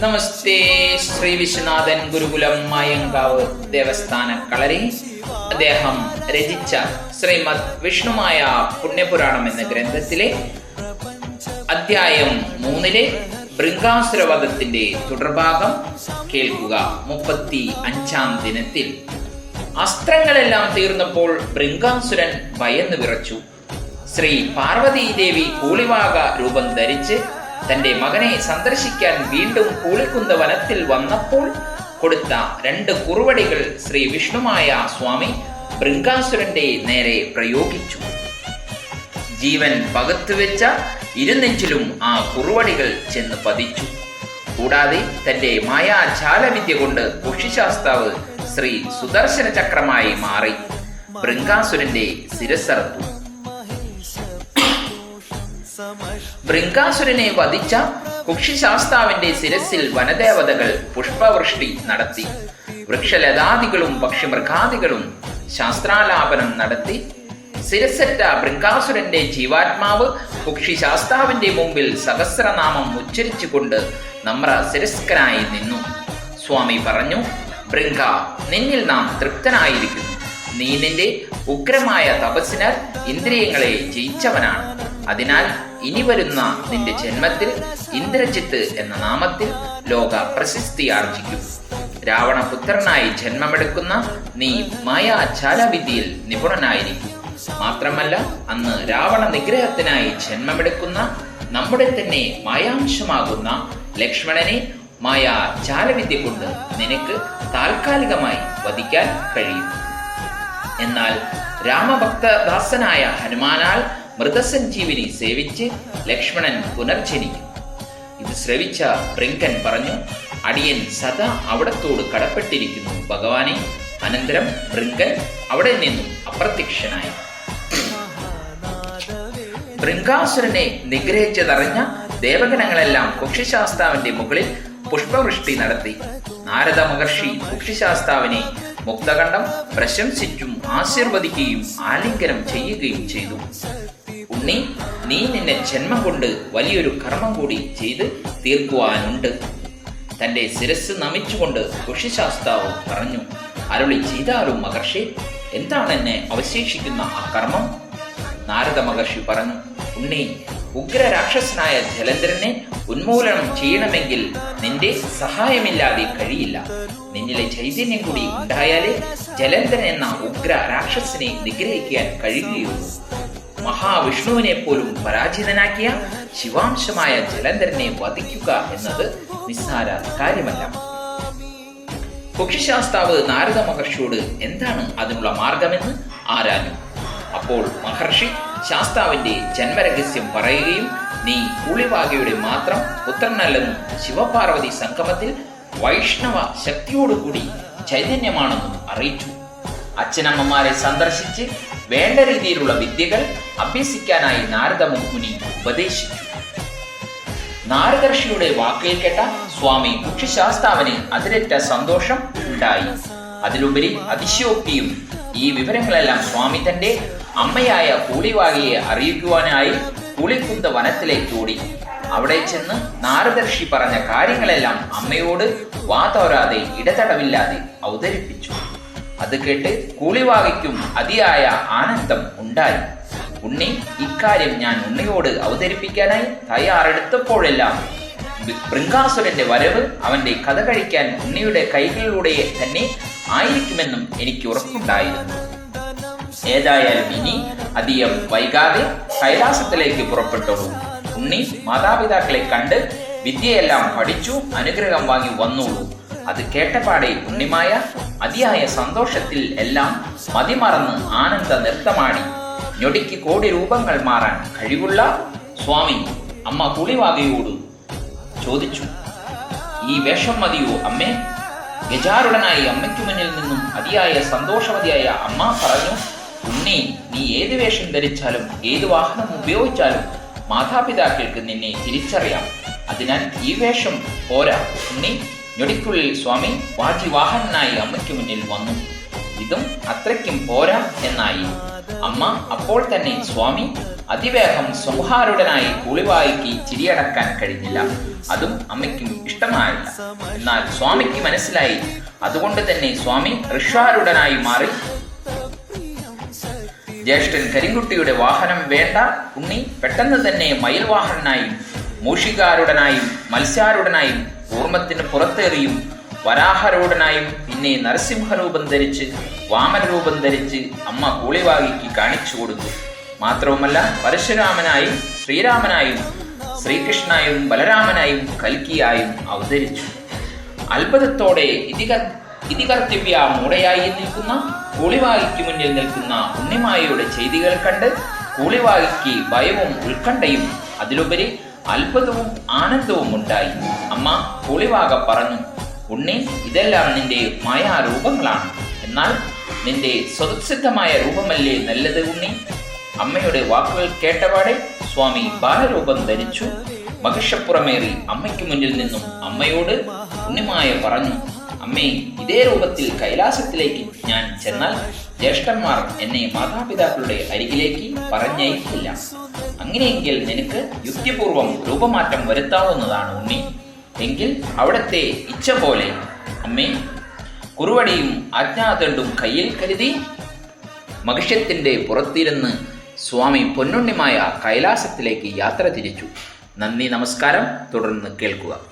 നമസ്തേ ശ്രീ വിശ്വനാഥൻ ഗുരുകുലം മായങ്കാവ് ദേവസ്ഥാന കളരി. അദ്ദേഹം രചിച്ച ശ്രീമദ് വിഷ്ണുമായ പുണ്യപുരാണം എന്ന ഗ്രന്ഥത്തിലെ അധ്യായം മൂന്നിലെ ബൃങ്കാസുരവധത്തിന്റെ തുടർഭാഗം കേൾക്കുക. മുപ്പത്തി അഞ്ചാം ദിനത്തിൽ. അസ്ത്രങ്ങളെല്ലാം തീർന്നപ്പോൾ ബൃങ്കാസുരൻ ഭയന്ന് വിറച്ചു. ശ്രീ പാർവതീദേവി കൂളിവാക രൂപം ധരിച്ച് തന്റെ മകനെ സന്ദർശിക്കാൻ വീണ്ടും കൂളിക്കുന്ത വനത്തിൽ വന്നപ്പോൾ കൊടുത്ത രണ്ട് കുറുവടികൾ ശ്രീ വിഷ്ണുമായ സ്വാമി ബൃങ്കാസുരന്റെ നേരെ പ്രയോഗിച്ചു. ജീവൻ പകത്തുവെച്ച ഇരുനെഞ്ചിലും ആ കുറുവടികൾ ചെന്ന് പതിച്ചു. കൂടാതെ തന്റെ മായാജാലവിദ്യ കൊണ്ട് കുഷിശാസ്താവ് ശ്രീ സുദർശന ചക്രമായി മാറി. ബൃങ്കാസുരന്റെ ശിരസർത്തു ബൃങ്കാസുരനെ വധിച്ച കുക്ഷിശാസ്താവിന്റെ ശിരസിൽ വനദേവതകൾ പുഷ്പവൃഷ്ടി നടത്തി. വൃക്ഷലതാദികളും പക്ഷിമൃഗാദികളും ശാസ്ത്രാലാപനം നടത്തി. ശിരസറ്റ ബൃങ്കാസുരന്റെ ജീവാത്മാവ് കുക്ഷിശാസ്താവിന്റെ മുമ്പിൽ സഹസ്രനാമം ഉച്ചരിച്ചുകൊണ്ട് നമ്ര ശിരസ്കനായി നിന്നു. സ്വാമി പറഞ്ഞു ബൃങ്ക നിന്നിൽ നാം തൃപ്തനായിരിക്കുന്നു. നീ നിന്റെ ഉഗ്രമായ തപസ്സിനാൽ ഇന്ദ്രിയങ്ങളെ ജയിച്ചവനാണ്. അതിനാൽ ഇനി വരുന്ന നിന്റെ ജന്മത്തിൽ ഇന്ദ്രജിത്ത് എന്ന നാമത്തിൽ ലോക പ്രശസ്തി ആർജിക്കും. രാവണപുത്രനായി ജന്മമെടുക്കുന്ന നീ മായാചാലവിദ്യയിൽ നിപുണനായിരിക്കും. മാത്രമല്ല അന്ന് രാവണ നിഗ്രഹത്തിനായി ജന്മമെടുക്കുന്ന നമ്മുടെ തന്നെ മായാംശമാകുന്ന ലക്ഷ്മണനെ മായാ ജാലവിദ്യ കൊണ്ട് നിനക്ക് താൽക്കാലികമായി വധിക്കാൻ കഴിയും. എന്നാൽ രാമഭക്തദാസനായ ഹനുമാനാൽ മൃതസഞ്ജീവിനി സേവിച്ച് ലക്ഷ്മണൻ പുനർജനിക്കും. ഇത് ശ്രവിച്ച പ്രിങ്കൻ പറഞ്ഞു അടിയൻ സദാ അവിടത്തോട് കടപ്പെട്ടിരിക്കുന്നു ഭഗവാനെ. അനന്തരം പ്രിങ്കൻ അവിടെ നിന്നും അപ്രത്യക്ഷനായി. ബൃങ്കാസുരനെ നിഗ്രഹിച്ചതറിഞ്ഞ ദേവഗണങ്ങളെല്ലാം കുക്ഷിശാസ്താവിന്റെ മുകളിൽ പുഷ്പവൃഷ്ടി നടത്തി. നാരദ മഹർഷി കുക്ഷിശാസ്താവിനെ മുക്തകണ്ഠം പ്രശംസിച്ചും ആശീർവദിക്കുകയും ആലിംഗനം ചെയ്യുകയും ചെയ്തു. ഉണ്ണി നീ നിന്റെ ജന്മം കൊണ്ട് വലിയൊരു കർമ്മം കൂടി ചെയ്ത് തീർക്കുവാനുണ്ട്. തന്റെ ശിരസ് നമിച്ചുകൊണ്ട് കുഷിശാസ്താവ് പറഞ്ഞു അരുളി ചെയ്താലും മഹർഷി എന്താണ് എന്നെ അവശേഷിക്കുന്ന ആ കർമ്മം? നാരദ മഹർഷി പറഞ്ഞു ഉണ്ണി ഉഗ്ര രാക്ഷസനായ ജലന്ധരനെ ഉന്മൂലനം ചെയ്യണമെങ്കിൽ നിന്റെ സഹായമില്ലാതെ കഴിയില്ല. നിന്നിലെ ചൈതന്യം കൂടി ഉണ്ടായാലേ ജലന്ധരൻ എന്ന ഉഗ്ര രാക്ഷസനെ നിഗ്രഹിക്കാൻ കഴിയുകയുള്ളൂ. മഹാവിഷ്ണുവിനെ പോലും പരാജിതനാക്കിയ ശിവാംശമായ ജലന്ധരനെ വധിക്കുക എന്നത് നിസ്സാര കാര്യമല്ല. കുക്ഷിശാസ്താവ് നാരദ മഹർഷിയോട് എന്താണ് അതിനുള്ള മാർഗമെന്ന് ആരാഞ്ഞു? അപ്പോൾ മഹർഷി ശാസ്താവിന്റെ ജന്മരഹസ്യം പറയുകയും നീ കൂളിവാകയുടെ മാത്രം പുത്രനല്ലെന്നും ശിവപാർവതി സംഗമത്തിൽ വൈഷ്ണവ ശക്തിയോടുകൂടി ചൈതന്യമാണെന്നും അറിയിച്ചു. അച്ഛനമ്മമാരെ സന്ദർശിച്ച് വേണ്ട രീതിയിലുള്ള വിദ്യകൾ അഭ്യസിക്കാനായി നാരദ മുനി ഉപദേശിച്ചു. നാരദർഷിയുടെ വാക്കിൽ കേട്ട സ്വാമി ഭക്ഷ്യശാസ്താവിന് അതിരറ്റ സന്തോഷം ഉണ്ടായി. അതിലുപരി അതിശയോക്തിയും ഈ വിവരങ്ങളെല്ലാം സ്വാമി തന്റെ അമ്മയായ കൂളിവാകിയെ അറിയിക്കുവാനായി കൂളിക്കുന്ത വനത്തിലേക്ക് ഓടി. അവിടെ ചെന്ന് നാരദർഷി പറഞ്ഞ കാര്യങ്ങളെല്ലാം അമ്മയോട് വാതോരാതെ ഇടതടവില്ലാതെ അവതരിപ്പിച്ചു. അത് കേട്ട് കൂളിവാകയ്ക്കും അതിയായ ആനന്ദം ഉണ്ടായി. ഉണ്ണി ഇക്കാര്യം ഞാൻ ഉണ്ണിയോട് അവതരിപ്പിക്കാനായി തയ്യാറെടുത്തപ്പോഴെല്ലാം ബൃങ്കാസുരന്റെ വരവ് അവന്റെ കഥ കഴിക്കാൻ ഉണ്ണിയുടെ കൈകളിലൂടെ തന്നെ ആയിരിക്കുമെന്നും എനിക്ക് ഉറപ്പുണ്ടായിരുന്നു. ഏതായാലും ഇനി അധികം വൈകാതെ കൈലാസത്തിലേക്ക് പുറപ്പെട്ടോളൂ. ഉണ്ണി മാതാപിതാക്കളെ കണ്ട് വിദ്യയെല്ലാം പഠിച്ചു അനുഗ്രഹം വാങ്ങി വന്നോളൂ. അത് കേട്ടപാടെ ഉണ്ണിമായ അതിയായ സന്തോഷത്തിൽ എല്ലാം മതിമറന്ന് ആനന്ദ നൃത്തമാടി ഞൊടിക്ക് കോടി രൂപങ്ങൾ മാറാൻ കഴിവുള്ള സ്വാമി അമ്മ കുളിവാകയോട് ചോദിച്ചു. ഈ വേഷം മതിയോ അമ്മേ? ഗജാരുടനായി അമ്മയ്ക്കു മുന്നിൽ നിന്നും അതിയായ സന്തോഷവതിയായ അമ്മ പറഞ്ഞു ഉണ്ണി നീ ഏത് വേഷം ധരിച്ചാലും ഏത് വാഹനം ഉപയോഗിച്ചാലും മാതാപിതാക്കൾക്ക് നിന്നെ തിരിച്ചറിയാം. അതിനാൽ ഈ വേഷം പോരാ ഉണ്ണി. ഞൊടിക്കുള്ളിൽ സ്വാമി വാജിവാഹനായി അമ്മയ്ക്ക് മുന്നിൽ വന്നു. ഇതും അത്രയ്ക്കും പോരാ എന്നായി. അമ്മ അപ്പോൾ തന്നെ സ്വാമി അതിവേഗം സംഹാരുടനായി കുളിവായിക്ക് ചിരിയടക്കാൻ കഴിഞ്ഞില്ല. അതും അമ്മയ്ക്കും ഇഷ്ടമായില്ല. എന്നാൽ സ്വാമിക്ക് മനസ്സിലായി. അതുകൊണ്ട് തന്നെ സ്വാമി ഋഷാരുടനായി മാറി. ജ്യേഷ്ഠൻ കരിങ്കുട്ടിയുടെ വാഹനം വേണ്ട ഉണ്ണി പെട്ടെന്ന് തന്നെ മയിൽ വാഹനനായും മൂഷികാരുടനായും മത്സ്യാരുടനായും കൂർമ്മത്തിന് പുറത്തേറിയും വരാഹരൂഢനായും പിന്നെ നരസിംഹരൂപം ധരിച്ച് വാമനരൂപം ധരിച്ച് അമ്മ കൂളിവാകിക്ക് കാണിച്ചു കൊടുത്തു. മാത്രവുമല്ല പരശുരാമനായും ശ്രീരാമനായും ശ്രീകൃഷ്ണനായും ബലരാമനായും കൽക്കിയായും അവതരിച്ചു. അത്ഭുതത്തോടെ ഇതിക ഇതികർത്തിവ്യ മൂടയായി നിൽക്കുന്ന കൂളിവാകിക്ക് മുന്നിൽ നിൽക്കുന്ന ഉണ്ണിമായയുടെ ചെയ്തികൾ കണ്ട് കൂളിവാകിക്ക് ഭയവും ഉത്കണ്ഠയും അതിലുപരി അത്ഭുതവും ആനന്ദവും ഉണ്ടായി. അമ്മ പുളിവാക പറഞ്ഞു ഉണ്ണി ഇതെല്ലാം നിന്റെ മായാരൂപങ്ങളാണ്. എന്നാൽ നിന്റെ സ്വതസിദ്ധമായ രൂപമല്ലേ നല്ലത് ഉണ്ണി? അമ്മയുടെ വാക്കുകൾ കേട്ടപാടെ സ്വാമി ബാലരൂപം ധരിച്ചു. മഹിഷപ്പുറമേറി അമ്മയ്ക്ക് മുന്നിൽ നിന്നും അമ്മയോട് ഉണ്ണിമായ പറഞ്ഞു അമ്മേ ഇതേ രൂപത്തിൽ കൈലാസത്തിലേക്ക് ഞാൻ ചെന്നാൽ ജ്യേഷ്ഠന്മാർ എന്നെ മാതാപിതാക്കളുടെ അരികിലേക്ക് പറഞ്ഞയക്കില്ല. അങ്ങനെയെങ്കിൽ നിനക്ക് യുക്തിപൂർവം രൂപമാറ്റം വരുത്താവുന്നതാണ് ഉണ്ണി. എങ്കിൽ അവിടത്തെ ഇച്ഛ പോലെ അമ്മേ കുറുവടിയും ആജ്ഞാതണ്ടും കയ്യിൽ കരുതി മഹിഷ്യത്തിന്റെ പുറത്തിരുന്ന് സ്വാമി പൊന്നുണ്ണിമായ കൈലാസത്തിലേക്ക് യാത്ര തിരിച്ചു. നന്ദി നമസ്കാരം. തുടർന്ന് കേൾക്കുക.